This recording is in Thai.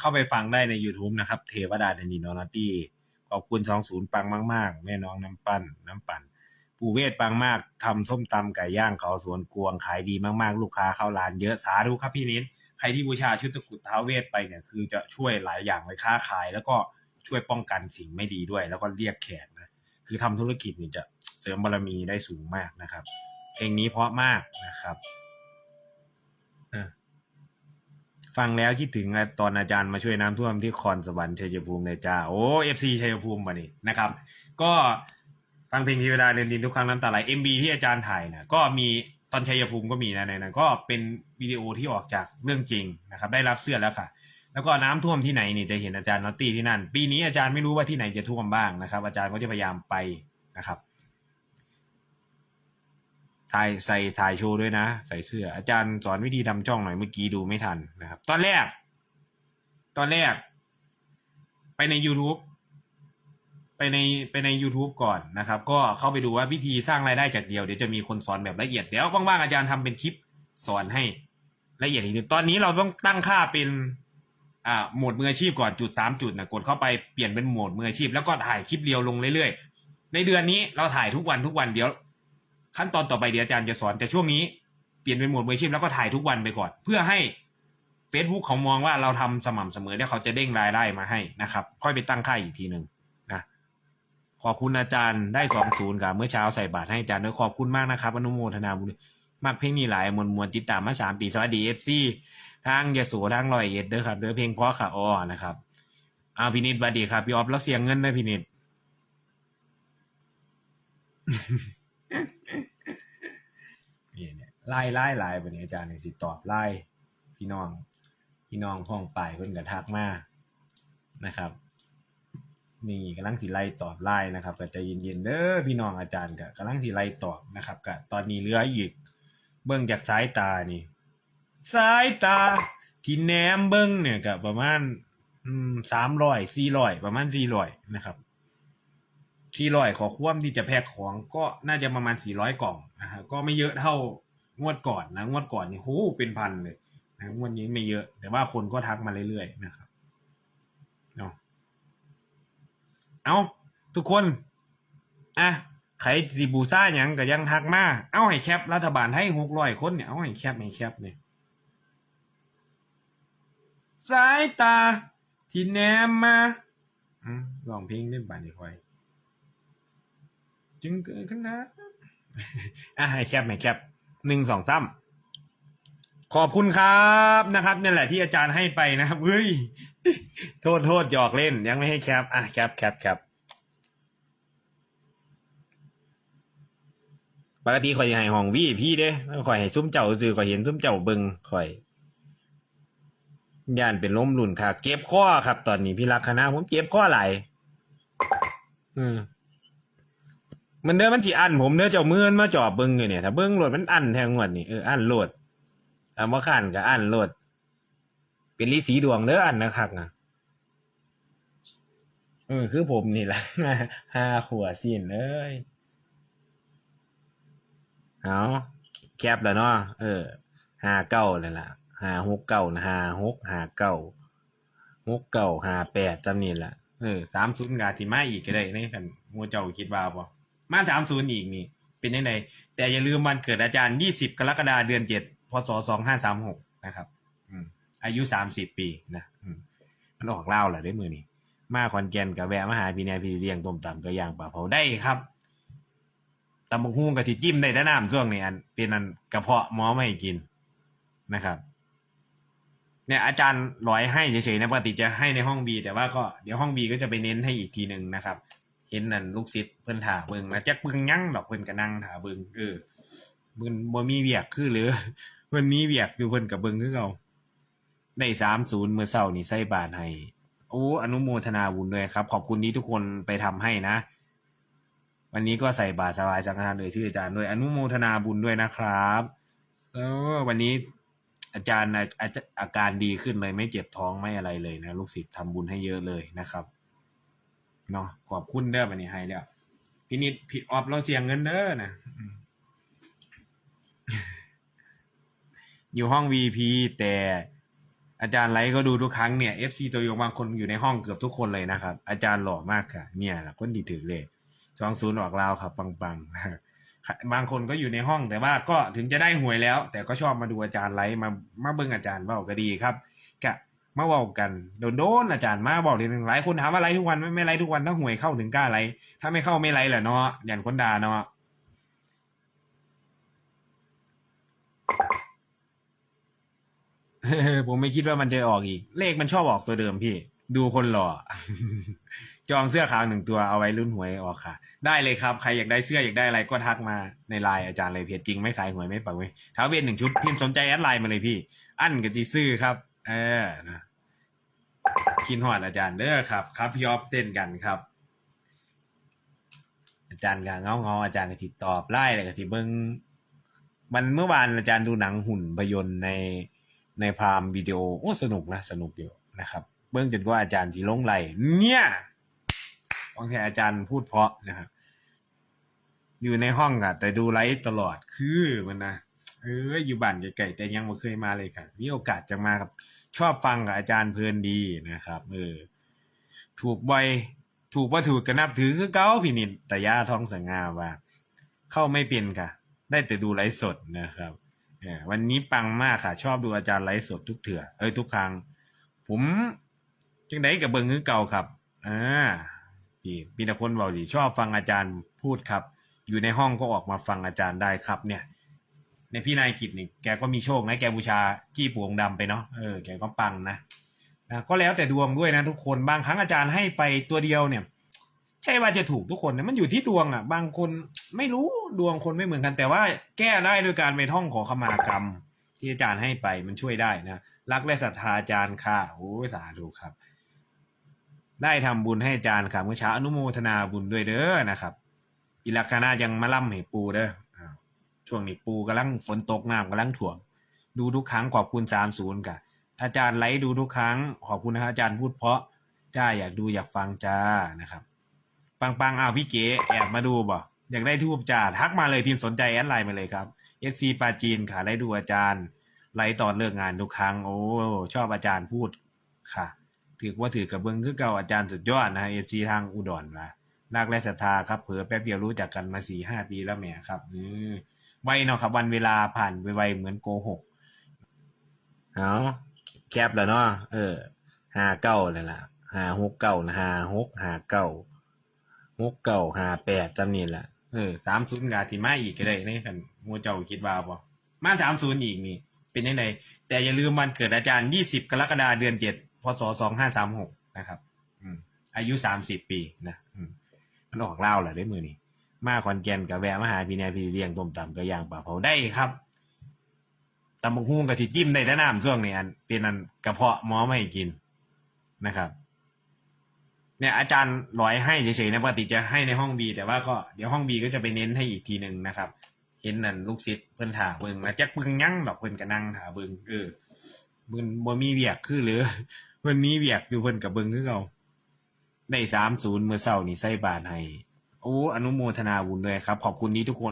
เข้าไปฟังได้ใน YouTube นะครับ เทวดาเดนินอนตี้ขอบคุณสองศูนย์ปังมาก ๆ แม่น้องน้ำปั้นน้ำปั่นปูเวศปังมากทำส้มตำไก่ย่างเขาสวนกวงขายดีมากๆ ลูกค้าเข้าร้านเยอะสาธุครับพี่นิดใครที่บูชาชุดตะกุดท้าเวทไปเนี่ยคือจะช่วยหลายอย่างเลยค้าขาย แล้วก็ช่วยป้องกันสิ่งไม่ดีด้วย แล้วก็เรียกแขกนะคือทำธุรกิจเนี่ยจะเสริมบารมีได้สูงมากนะครับเพลงนี้เพราะมากนะครับอะ ฟังแล้วคิดถึงตอนอาจารย์มาช่วยน้ำท่วมที่คอนสวรรค์ชัยภูมิเลยจ้าโอ้เอฟซีชัยภูมิมานี่นะครับ ก็ฟังเพลงทีเวลาเดินดินทุกครั้งน้ำตาไหลเอ็มบีที่อาจารย์ถ่ายนะก็มีตอนชัยภูมิก็มีนะในนั้นก็เป็นวิดีโอที่ออกจากเรื่องจริงนะครับ ได้รับเสื้อแล้วค่ะ แล้วก็น้ำท่วมที่ไหนนี่จะเห็นอาจารย์นอตตี้ที่นั่น ปีนี้อาจารย์ไม่รู้ว่าที่ไหนจะท่วมบ้างนะครับ อาจารย์ก็จะพยายามไปนะครับ ถ่ายใส่ถ่ายโชว์ด้วยนะ ใส่เสื้อ อาจารย์สอนวิธีทำช่องหน่อยเมื่อกี้ดูไม่ทันนะครับ ตอนแรก ตอนแรก ไปใน YouTube ไปในไปใน YouTube ก่อนนะครับ ก็เข้าไปดูว่าวิธีสร้างรายได้จากเดียวเดี๋ยวจะมีคนสอนแบบละเอียดเดี๋ยวว่างๆอาจารย์ทำเป็นคลิปสอนให้ละเอียดอีกนิดตอนนี้เราต้องตั้งค่าเป็นอ่าโหมดมืออาชีพก่อนจุดสามจุดนะกดเข้าไปเปลี่ยนเป็นโหมดมืออาชีพ แล้วก็ถ่ายคลิปเรียวลงเรื่อยๆ ในเดือนนี้เราถ่ายทุกวันทุกวันเดี๋ยว ขั้นตอนต่อไปเดี๋ยวอาจารย์จะสอนแต่ช่วงนี้เปลี่ยนเป็นโหมดมืออาชีพแล้วก็ถ่ายทุกวันไปก่อน เพื่อให้ Facebook เขามองว่าเราทำสม่ำเสมอแล้วเขาจะเด้งรายได้มาให้นะครับ ค่อยไปตั้งค่าอีกทีหนึ่งนะขอบคุณอาจารย์ได้สองศูนย์กับเมื่อเช้าใส่บาตรให้อาจารย์ด้วยขอบคุณมากนะครับอนุโมทนาบุญมากเพลงนี้หลายมวลมวลติดตามมาสามปีสวัสดีเอฟซีทางยโสทางลอยเอ็ดเด้อครับเด้อเพลงเพราะค่ะอ้อนะครับอ้าวพินิดบัดดีครับพี่ออฟแล้วเสียงเงินนะพินิด ไล่ไล่ไล่ไปนี้อาจารย์เนี่ยสิตอบไล่พี่น้อง พี่น้องห้องไปเพิ่นกระทักมานะครับนี่กำลังสิไล่ตอบไล่นะครับก็ใจเย็นๆเด้อพี่น้องอาจารย์ก็กำลังสิไล่ตอบนะครับก็ตอนนี้เหลืออีก เบิ่งจากสายตานี่สายตาที่แนมเบิ่งเนี่ยก็ประมาณสามร้อยสี่ร้อยประมาณสี่ร้อยนะครับสี่ร้อยขอความที่จะแพ็คของก็น่าจะประมาณสี่ร้อยกล่องนะฮะก็ไม่เยอะเท่า งวดก่อนนะงวดก่อนนี่โหเป็นพันเลยนะงวดนี้ไม่เยอะ แต่ว่าคนก็ทักมาเรื่อยๆนะครับเนาะเอาทุกคนอะใครสิบูซ่ายังก็ยังทักมาเอาให้แคปรัฐบาลให้หกร้อยคนเนี่ยเอาให้แคปให้แคปเนี่ยสายตาที่แนมมาอลองเพลงเล่นบานดีค่อยจึงเกิดขึ้นนะอะให้แคปให้แคป หนึ่งสองสามขอบคุณครับนะครับนี่แหละที่อาจารย์ให้ไปนะครับเฮ้ยโทษโทษหยอกเล่นยังไม่ให้แคปอะแคปแคปแคปปกติข่อยให้ห้องวีพี่เด้ข่อยให้ซุ้มเจ้าซื้อข่อยเห็นซุ้มเจ้าเบิงข่อยย่านเป็นล้มลุ่นค่ะ เก็บข้อครับ ตอนนี้พี่รักคณะผมเจ็บข้อไหลายอืม มันเด้อมันสิอันผมเด้อเจ้ามือมันมาจอบเบิ่งอยู่เนี่ยถ้าเบิ่งโหลดมันอันแทงงวดนี่เอออันโหลดถ้าบ่คันก็อันโหลด เป็นลิสีดวงเด้ออันนะครับนะเออคือผมนี่แหละห้าขวดสิ้นเอ้ยเอาแคบแล้วเนาะเออห้าเก้านั่นล่ะห้าหกเก้านะห้าหกห้าเก้าหกเก้าห้าแปดจำนี่แหละเออสามศูนย์กาที่มาอีกก็ได้ในกันมัวเจ้าคิดว่าบ่ มาสามศูนย์อีกนี่ เป็นยังไงแต่อย่าลืมวันเกิดอาจารย์ยี่สิบกรกฎาเดือนเจ็ดพศสองห้าสามหกนะครับอายุสามสิบปีนะมันออกเล่าแหละได้มือนี่มาคอนแกนกับแวะมาหาพี่แนพี่เลี้ยงต้มตำก็ย่างปลาเผาได้ครับตำบักหุ่งกับที่จิ้มได้แต่น้ำช่วงนี้อันเป็นอันกระเพาะหมอไม่ให้กินนะครับ เนี่ยอาจารย์ร้อยให้เฉยๆนะปกติจะให้ในห้องบีแต่ว่าก็เดี๋ยวห้องบีก็จะไปเน้นให้อีกทีหนึ่งนะครับ เห็นนั่นลูกศิษย์เพิ่นถาเบิ่งนะจักเบิ่งยั่งดอกเพิ่นก็นั่งถาเบิ่งเออเพิ่นบ่มีเวียกคือหรือเพิ่นมีเวียกอยู่เพิ่นก็เบิ่งคือเก่าได้30มื้อเช้านี่ใส่บาตรให้โอ้อนุโมทนาบุญด้วยครับ ขอบคุณที่ทุกคนไปทำให้นะ วันนี้ก็ใส่บาตรสบายสังฆทานเลยชื่ออาจารย์ด้วยอนุโมทนาบุญด้วยนะครับเออวันนี้อาจารย์อาอาอาการดีขึ้นเลยไม่เจ็บท้องไม่อะไรเลยนะ ลูกศิษย์ทำบุญให้เยอะเลยนะครับ เนาะขอบคุณเด้อบันนี้ให้แล้วพี่นิดพี่ออฟเราเสียงเงินเด้อนะอยู่ห้อง VP แต่อาจารย์ไลฟ์ก็ดูทุกครั้งเนี่ย FC ตัวยงบางคนอยู่ในห้องเกือบทุกคนเลยนะครับ อาจารย์หล่อมากค่ะ เนี่ยคนดีถือเลยสองศูนย์ออกลาวครับปังๆ บางคนก็อยู่ในห้องแต่ว่าก็ถึงจะได้หวยแล้ว แต่ก็ชอบมาดูอาจารย์ไลฟ์มามาเบิ่งอาจารย์ว้าก็ดีครับกะ มาเว้ากันโดนๆอาจารย์มาบอกเลยหนึ่งหลายคนถามว่าไลฟ์ทุกวันไม่ไม่ไลฟ์ทุกวันถ้าหวยเข้าถึงกล้าไลฟ์ถ้าไม่เข้าไม่ไลฟ์แหละเนาะยันคนด่าเนาะผมไม่คิดว่ามันจะออกอีก เลขมันชอบออกตัวเดิมพี่ ดูคนหล่อ จองเสื้อขาวหนึ่งตัวเอาไว้รุ่นหวยออกค่ะ ได้เลยครับ ใครอยากได้เสื้ออยากได้อะไรก็ทักมาในไลน์อาจารย์เลยเพจจริงไม่ขายหวยไม่ปักไว้ท้าเวทหนึ่งชุดพิมพ์สนใจแอดไลน์มาเลยพี่ อั้นกับจีซื่อครับ เออนะ คินหอดอาจารย์เด้อครับ ครับพี่ออฟเต้นกันครับ อาจารย์กเงาเงาอาจารย์ก็ติดตอบไล่เลยก็สิเบิ้งมันเมื่อวานอาจารย์ดูหนังหุ่นพยนต์ในในพรามวิดีโอโอ้สนุกนะสนุกอยู่นะครับ เบิ้งจนกว่าอาจารย์สิลงไหลเนี่ยบางทีอาจารย์พูดเพราะนะครับอยู่ในห้องอะแต่ดูไลฟ์ตลอดคือมันนะเอออยู่บ้านไกลๆแต่ยังไม่เคยมาเลยครับมีโอกาสจะมาครับ ชอบฟังกับอาจารย์เพลินดีนะครับเออถูกบ่อยถูกว่าถูกก็นับถือคือเก้าพี่นินแต่ย่าท้องสังงาว่า เข้าไม่เป็นค่ะ ได้แต่ดูไลฟ์สดนะครับวันนี้ปังมากค่ะ ชอบดูอาจารย์ไลฟ์สดทุกเถื่อเอ้ยทุกครั้ง ผมจังไดกับเบิงคือเก่าครับอ่าพี่พี่ตะคนบอกดีชอบฟังอาจารย์พูดครับ อยู่ในห้องก็ออกมาฟังอาจารย์ได้ครับเนี่ย ในพี่นายกิจนี่แกก็มีโชคนะ แกบูชาจี้ปวงดำไปเนาะเออแกก็ปังนะนะก็แล้วแต่ดวงด้วยนะทุกคนบางครั้งอาจารย์ให้ไปตัวเดียวเนี่ย ใช่ว่าจะถูกทุกคนนะมันอยู่ที่ดวงอะ บางคนไม่รู้ดวงคนไม่เหมือนกัน แต่ว่าแก้ได้ด้วยการไปท่องขอขมากรรม ที่อาจารย์ให้ไปมันช่วยได้นะรักและศรัทธาอาจารย์ค่ะโอ้สาธุครับ ได้ทำบุญให้อาจารย์ครับเมื่อเช้าอนุโมทนาบุญด้วยเด้อนะครับอิลักษณะยังมาล่ำให้ปูเด้อ ช่วงนี้ปูกำลังฝนตกน้ำกำลังถ่วง ดูทุกครั้งขอบคุณสามศูนย์กะอาจารย์ไลฟ์ดูทุกครั้ง ขอบคุณนะครับอาจารย์พูดเพราะจ้าอยากดูอยากฟังจ้านะครับ ปังปังอ้าวพี่เก๋แอบมาดูบ่อยากได้ทูบจ่าทักมาเลยพิมพ์สนใจแอดไลน์มาเลยครับ FC ปาจีนค่ะได้ดูอาจารย์ ไลฟ์ตอนเลิกงานทุกครั้ง โอ้ชอบอาจารย์พูดค่ะ ถือว่าถือกับเบิ้งคือเก่าอาจารย์สุดยอดนะ FC ทางอุดรมารักและศรัทธาครับเผื่อแป๊บเดียวรู้จักกันมาสี่ห้าปีแล้วแหมครับอื ไวเนาะครับ วันเวลาผ่านไปไวเหมือนโกหกเอาแคปแล้วเนาะเออห้าเก้าเลยล่ะห้าหกเก้าห้าหกห้าเก้าหกเก่าห้าแปดจำนี่แหละเออสามศูนย์กาสิมาอีกก็ได้ในกันมัวเจ้าคิดว่าบ่มาสามศูนย์อีกนี่ เป็นยังไงแต่อย่าลืมวันเกิดอาจารย์ยี่สิบกรกฎาเดือนเจ็ดพศสองห้าสามหกนะครับอายุสามสิบปีนะอืมมันออกเล่าแหละได้มือนี่ มาคอนแกนกับแวะมาหาพี่แนพี่เลี้ยงต้มตำกระย่างปลาเผาได้ครับตำบักหุ่งกับที่จิ้มได้แต่น้ำช่วงนี้อันเป็นอันกระเพาะหมอไม่ให้กินนะครับ เนี่ยอาจารย์ร้อยให้เฉยๆนะปกติจะให้ในห้องบีแต่ว่าก็เดี๋ยวห้องบีก็จะไปเน้นให้อีกทีหนึ่งนะครับ เห็นนั่นลูกศิษย์เพิ่นถาเบิงแล้วจักเบิงยั่งดอกเพิ่นก็นั่งถาเบิงเออเพิ่นบ่มีเวียกคือหรือเพิ่นมีเวียกอยู่เพิ่นกับเบิงคือเก่าได้30เมื่อเช้านี่ใส่บาทให้ โอ้อนุโมทนาบุญด้วยครับ ขอบคุณที่ทุกคน